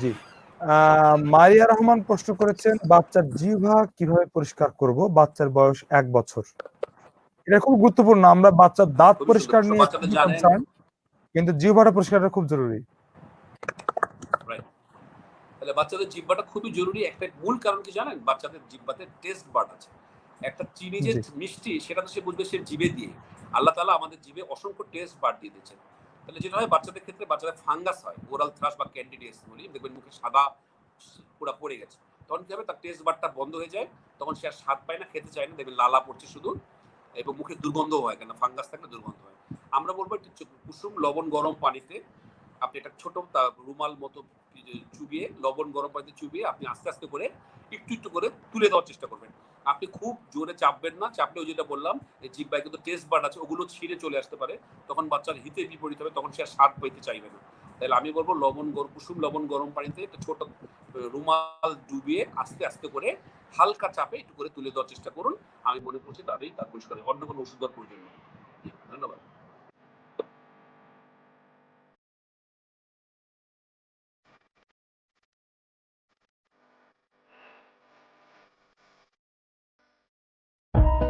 জি। মারিয়া রহমান প্রশ্ন করেছেন বাচ্চার জিহ্বা কীভাবে পরিষ্কার করব? বাচ্চার বয়স এক বছর। এটা খুব গুরুত্বপূর্ণ। আমরা বাচ্চার দাঁত পরিষ্কার নিয়ে কিন্তু জিহ্বাটা পরিষ্কারটা খুব জরুরি। তাহলে বাচ্চাদের জিব্বাটা খুবই জরুরি। একটা মূল কারণ কি জানেন? বাচ্চাদের জিব্বাতে টেস্ট বার্ড আছে। একটা চিনি যে মিষ্টি সেটা তো সে বুঝবে সে জিভে দিয়ে। আল্লাহ তাআলা আমাদের জিভে অসংখ্য টেস্ট বার্ড দিয়ে দিয়েছেন। তাহলে যেটা হয়, বাচ্চাদের ক্ষেত্রে বাচ্চাদের ফাঙ্গাস হয় ওরাল থ্রাস বা ক্যান্ডিডিয়াস বলি, দেখবেন মুখে সাদা পুরা পড়ে গেছে। তখন কি হবে? তার টেস্ট বারটা বন্ধ হয়ে যায়, তখন সে আর স্বাদ পায় না, খেতে চায় না, দেখবেন লালা পড়ছে শুধু, এবং মুখে দুর্গন্ধ হয় কেন ফাঙ্গাস থাকলে দুর্গন্ধ হয়। আমরা বলব একটু কুসুম, লবণ, গরম পানিতে আপনি একটা ছোট রুমাল মতো চুবিয়ে, লবণ, গরম পানিতে চুবিয়ে আপনি আস্তে আস্তে করে একটু একটু করে তুলে দেওয়ার চেষ্টা করবেন। আপনি খুব জোরে চাপবেন না। চাপলেও যেটা বললাম, এই জিব্বায় কিন্তু টেস্ট বার্ড আছে, ওগুলো ছিঁড়ে চলে আসতে পারে। তখন বাচ্চার হিতে বিপরীত হবে, তখন সে আর স্বাদ পাইতে চাইবে না। তাহলে আমি বলব লবণ গরম কুসুম লবণ গরম পানিতে একটা ছোট রুমাল ডুবিয়ে আস্তে আস্তে করে হালকা চাপে একটু করে তুলে দেওয়ার চেষ্টা করুন। আমি মনে করছি তাদেরই তার পরিষ্কার। অন্য কোনো ওষুধ দেওয়ার প্রয়োজন নেই। you